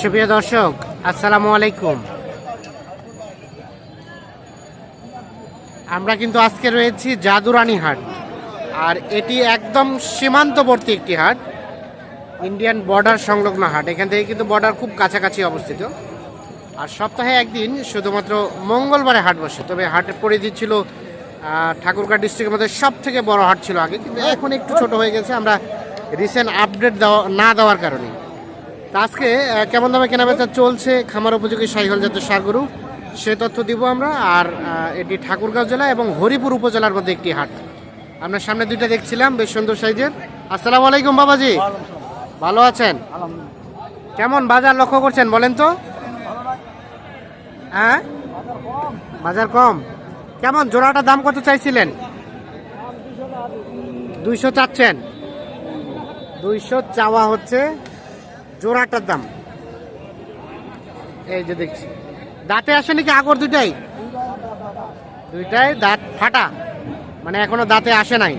সুপ্রিয় দর্শক, আসসালামু আলাইকুম। আমরা কিন্তু আজকে রয়েছি জাদুরানী হাট, আর এটি একদম সীমান্তবর্তী একটি হাট, ইন্ডিয়ান বর্ডার সংলগ্ন হাট। এখান থেকে কিন্তু বর্ডার খুব কাছাকাছি অবস্থিত। আর সপ্তাহে একদিন শুধুমাত্র মঙ্গলবারে হাট বসে, তবে হাটের পরিধি ছিল ঠাকুরগাঁ ডিস্ট্রিক্টের মধ্যে সব থেকে বড় হাট ছিল আগে, কিন্তু এখন একটু ছোট হয়ে গেছে। আমরা রিসেন্ট আপডেট দেওয়া না দেওয়ার কারণে। আজকে কেমন দামে কেনাবেচা চলছে খামার উপযোগী সাইহল জাতীয় সারগরু সে তথ্য দিব আমরা, আর এটি ঠাকুরগাঁও জেলা এবং হরিপুর উপজেলার মধ্যে একটি হাট। আমরা সামনে দুইটা দেখছিলাম, বেশ সুন্দর সাইজের। আসসালামু আলাইকুম, বাবাজি। ভালো আছেন? কেমন বাজার লক্ষ্য করছেন, বলেন তো? হ্যাঁ? বাজার কম। কেমন, জোড়াটা দাম কত চাইছিলেন? দুইশো চাচ্ছেন। দুইশো চাওয়া হচ্ছে। জোড়াটার দাম। এই যে দেখছি। দাঁতে আসে নাকি আগর দুইটাই? দুইটাই দাঁত ফাটা। মানে এখনও দাঁতে আসে নাই।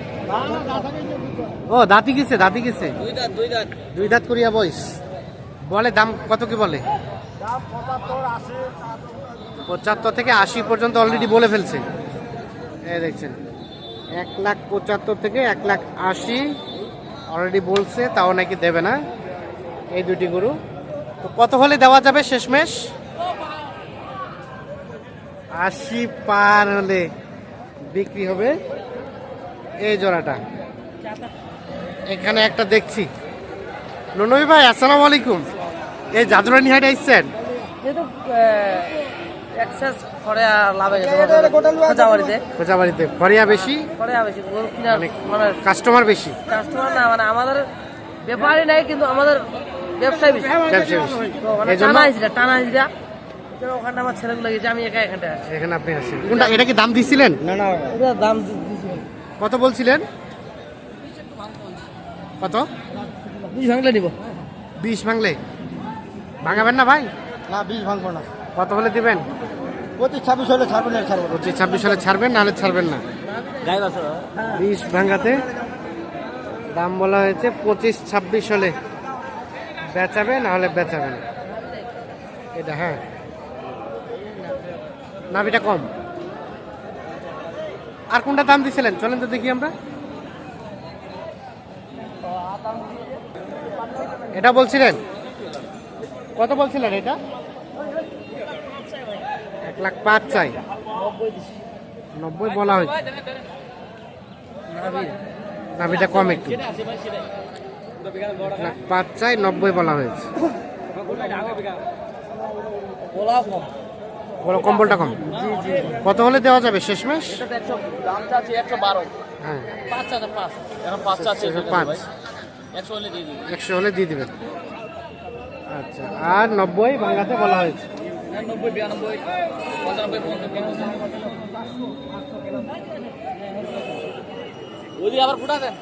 ও দাঁতি গেছে দাঁতি গেছে। দুই দাঁত দুই দাঁত। দুই দাঁত করিয়া বয়স বলে দাম কত কি বলে? পঁচাত্তর থেকে আশি পর্যন্ত অলরেডি বলে ফেলছে। এই দেখছেন। এক লাখ পঁচাত্তর থেকে এক লাখ আশি অলরেডি বলছে তাও নাকি দেবে না। এই দুটি গরু। তো কত হলে দেওয়া যাবে শেষমেশ? আশি পার হলে বিক্রি হবে এই জোড়াটা। এখানে একটা দেখছি। ননবী ভাই আসসালামু আলাইকুম। এই জাদুরানি হাটে আসছেন খোঁজাবাড়িতে। বেশি? করে বেশি কিনা মানে মানে কাস্টমার বেশি? কাস্টমার না মানে আমাদের ব্যাপারই নাই কিন্তু আমাদের ব্যবসায় বেশি। বেশি। টানা ওখানে আমার ছেলেগুলো গেছে আমি একা এখানটা আছি। এখানে আপনি কোনটা এটা কি দাম দিছিলেন? না না এটা দাম দিয়েছি কত বলছিলেন? কত? বিশ ভাঙলে নিব বিশ ভাঙলে। ভাঙাবেন না ভাই? না বিষ ভাঙবো না। কত হলে দিবেন? পঁচিশ ছাব্বিশ হলে ছাড়বো না ছাড়বো। পঁচিশ ছাব্বিশ হলে ছাড়বেন নাহলে ছাড়বেন না। বিশ ভাঙাতে দাম বলা হয়েছে পঁচিশ ছাব্বিশ হলে। বেচাবে না হলে বেচাবে না। এটা হ্যাঁ। নাভিটা কম। আর কোনটা দাম দিছিলেন? চলেন তো দেখি আমরা। এটা বলছিলেন? কত বলছিলেন এটা? এক লাখ পাঁচ চাই। নব্বই বলা হয়েছে। নাভিটা কম একটু। পাঁচ চাই নব্বই বলা হয়েছে। বলা, কম্বলটা কম। কত হলে দেওয়া যাবে? শেষমেশ? হ্যাঁ। পাঁচ। একশো হলে দিয়ে দিবেন। আচ্ছা আর নব্বই ভাঙাতে বলা হয়েছে। আবার ফুটা দেন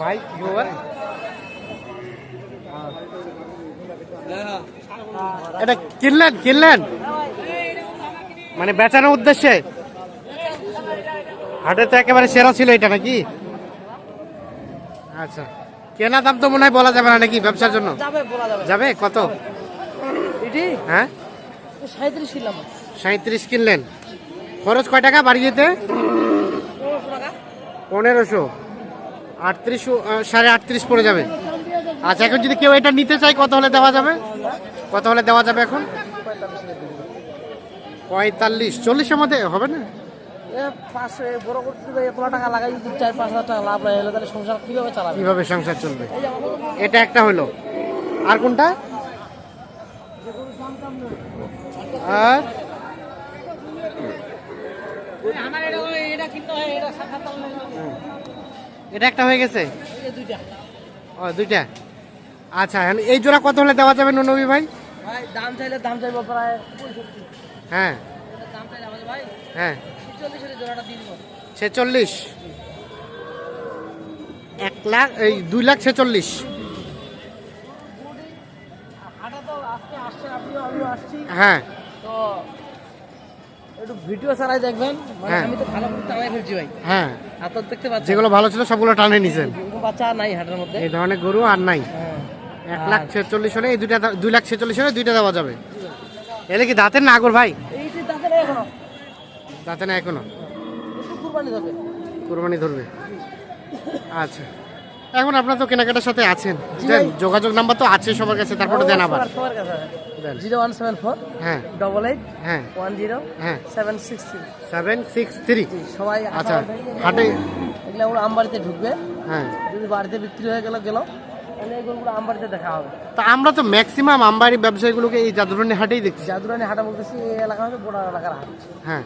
ভাই কি খবর? এটা কিনলেন কিনলেন? মানে বেচানোর উদ্দেশ্যে? হাটে তো একেবারে সেরা ছিল এটা নাকি? আচ্ছা। কেনা দাম তো মনে হয় বলা যাবে না নাকি ব্যবসার জন্য? যাবে কত? হ্যাঁ? সাঁত্রিশ কিনলেন। খরচ কয় টাকা বাড়ি যেতে পনেরোশো টাকা পনেরোশো। আটত্রিশ সাড়ে আটত্রিশ পড়ে যাবে। আচ্ছা এখন যদি কেউ এটা নিতে চায় কত হলে দেওয়া যাবে? কত হলে দেওয়া যাবে এখন? পঁয়তাল্লিশ। চল্লিশের মধ্যে হবে না? এ পাঁচশো এ বড় করতে হবে এত টাকা লাগাই যদি চার পাঁচ হাজার টাকা লাভ হয় তাহলে সংসার কীভাবে চালাবে? কীভাবে সংসার চলবে? এটা একটা হলো। আর কোনটা? আর? এটা একটা হয়ে গেছে? ও দুইটা? আচ্ছা এই জোড়া কত হলে দেওয়া যাবে নবী ভাই? ভাই দাম চাইলে দাম চাইব প্রায় হ্যাঁ। দাম চাইলে আমাদের ভাই হ্যাঁ। জোড়াটা ছেচল্লিশ? এক লাখ এই দুই লাখ ছেচল্লিশ। হ্যাঁ। তো একটু ভিডিও চালাই দেখবেন। মানে হ্যাঁ। আমি তো ভালো করে চালাই ফেলছি ভাই। হ্যাঁ। দেখতে যেগুলো ভালো ছিল সবগুলো টানে নিছেন। বাচ্চা নাই হাটের মধ্যে। এই ধরনের গরু আর নাই। হ্যাঁ। এক লাখ ছেচল্লিশ হলে এই দুইটা দা- দুই লাখ ছেচল্লিশ হলে দুইটা দেওয়া যাবে। এলে কি দাঁতের নাগর ভাই? দাঁতে না এখনও। কোরবানি ধরবে। আচ্ছা। এখন আপনার তো কেনাকাটার সাথে আছেন। দেন যোগাযোগ নাম্বার তো আছে সবার কাছে তারপরে দেন আবার। জিরো ওয়ান সেভেন ফোর হ্যাঁ। ডবল এইট হ্যাঁ। ওয়ান জিরো হ্যাঁ। Seven six three. Seven six three. সবাই আচ্ছা হাটে এগুলো ওরা আমবাড়িতে ঢুকবে। হ্যাঁ। যদি বাড়িতে বিক্রি হয়ে গেল গেল তাহলে এগুলো আমবাড়িতে দেখা হবে। তা আমরা তো ম্যাক্সিমাম আমবাড়ি ব্যবসায়ীগুলোকে এই জাদুরানি হাটেই দেখছি। জাদুরানি হাটা বলতেছি এই এলাকা হচ্ছে বড় এলাকার হাট। হ্যাঁ।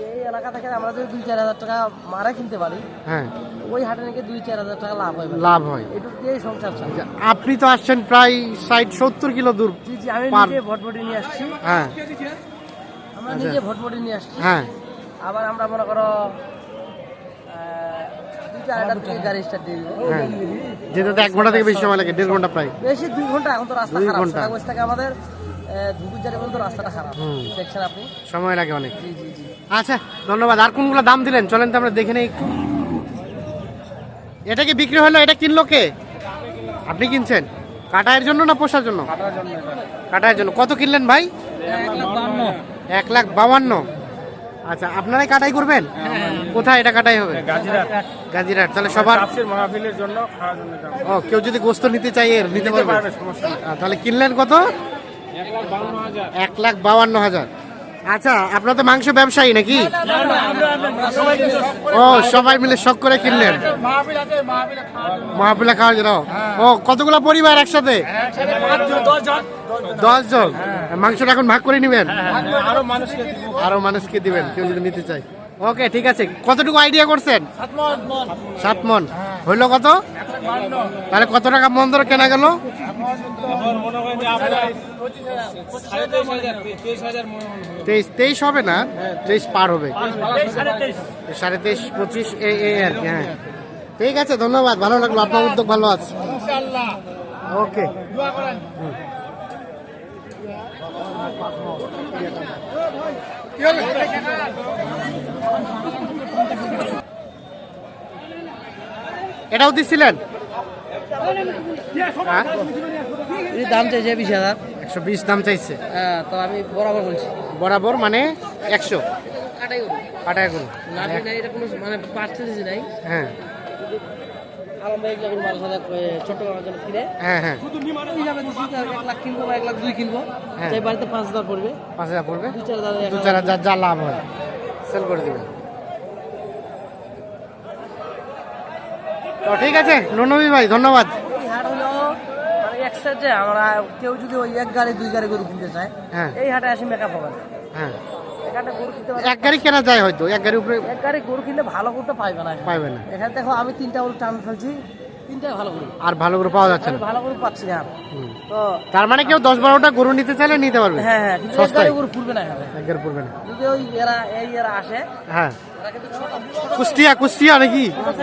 এই এলাকা থেকে আমরা যদি দুই চার হাজার টাকা মারা কিনতে পারি হ্যাঁ। ওই হাটে নাকি দুই চার হাজার টাকা লাভ হয় লাভ হয়। দিয়েই সংসার আচ্ছা, আপনি তো আসছেন প্রায় ষাট সত্তর কিলো দূর জি জি আমি পার- নিজে ভটভটি নিয়ে আসছি। হ্যাঁ। আমরা নিজে ভটভটি নিয়ে আসছি। হ্যাঁ। আবার আমরা মনে করো আহ, দুই চার হাজার থেকে গাড়ি স্টার্ট দিয়ে দিব। হ্যাঁ। যেটা এক ঘণ্টা থেকে বেশি সময় লাগে দেড় ঘণ্টা প্রায়। বেশি দুই ঘণ্টা এখন তো রাস্তা দুই খারাপ। ঘণ্টা। থেকে আমাদের ধুপুর জায়গা পর্যন্ত রাস্তাটা খারাপ। দেখছেন আপনি? সময় লাগে অনেক। জি জি জি। আচ্ছা ধন্যবাদ। আর কোনগুলো দাম দিলেন? চলেন তো আমরা দেখে নেই একটু। এটা কি বিক্রি হলো? এটা কিনলো কে? আপনি কিনছেন? কাটায়ের জন্য না পোষার জন্য? কাটায়ের জন্য কত কিনলেন ভাই? এক লাখ বাউান্ন। আচ্ছা আপনারাই কাটাই করবেন? কোথায় এটা কাটাই হবে? গাজিরাট তাহলে সবার জন্য ও কেউ যদি গোস্ত নিতে চাই এর নিতে পারবে। তাহলে কিনলেন কত? এক লাখ বাউান্ন হাজার। আচ্ছা আপনার তো মাংস ব্যবসায়ী নাকি? ও সবাই মিলে শখ করে কিনলেন? মাহফিলা খাওয়ার জন্য। ও কতগুলো পরিবার একসাথে? দশ জন? মাংসটা এখন ভাগ করে নিবেন? আরও মানুষকে দিবেন কেউ যদি নিতে চায়। ওকে ঠিক আছে। কতটুকু আইডিয়া করছেন? সাত মন। হইল কত? তাহলে কত টাকা মন ধরে কেনা গেল? তেইশ হবে না? তেইশ। পার হবে। সাড়ে তেইশ। পঁচিশ এই এই আর কি হ্যাঁ। ঠিক আছে ধন্যবাদ। ভালো লাগল আপনার উদ্যোগ ভালো আছে। ওকে। এটাও দিচ্ছিলেন হ্যাঁ। এই দাম চাইছে বিশ হাজার। একশো বিশ দাম চাইছে। হ্যাঁ তো আমি বরাবর বলছি। বরাবর মানে একশো। কাটাই করুন। লাভ নাই এটা কোনো মানে পার্সেন্টেজ নাই। হ্যাঁ। আলম ভাই এগুলো বারো হাজার ছোট জন্য কিনে। হ্যাঁ হ্যাঁ। এক লাখ কিনবো বা এক লাখ দুই কিনবো। হ্যাঁ। তাই বাড়িতে পাঁচ হাজার পড়বে। পাঁচ হাজার পড়বে? দুই চার হাজার দু চার হাজার যা লাভ হয় সেল করে দিবেন। তো ঠিক আছে ননবী ভাই ধন্যবাদ। এক সাইডে আমরা কেউ যদি ওই এক গাড়ি দুই গাড়ি গরু কিনতে চায় হ্যাঁ। এই হাটে আসি মেকআপ হবে। না। হ্যাঁ। এক হাটে গরু কিনতে পারে এক গাড়ি কেনা যায় হয়তো এক গাড়ির উপরে এক গাড়ি গরু কিনলে ভালো করতে পাইবে না। পাইবে না। এখানে দেখো আমি তিনটা গরু টান ফেলছি তিনটাই ভালো গরু। আর ভালো করে পাওয়া যাচ্ছে না। ভালো গরু পাচ্ছি না। তো তার মানে কেউ দশ বারোটা গরু নিতে চাইলে নিতে পারবে। হ্যাঁ হ্যাঁ সস্তায়। গরু ফুলবে না এক গাড়ি পড়বে না। যদি ওই এরা এই এরা আসে হ্যাঁ। কুষ্টিয়া কুষ্টিয়া নাকি? ছোট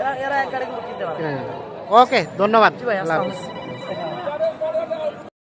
এরা এরা এক গাড়ি গরু কিনতে পারে ওকে ধন্যবাদ।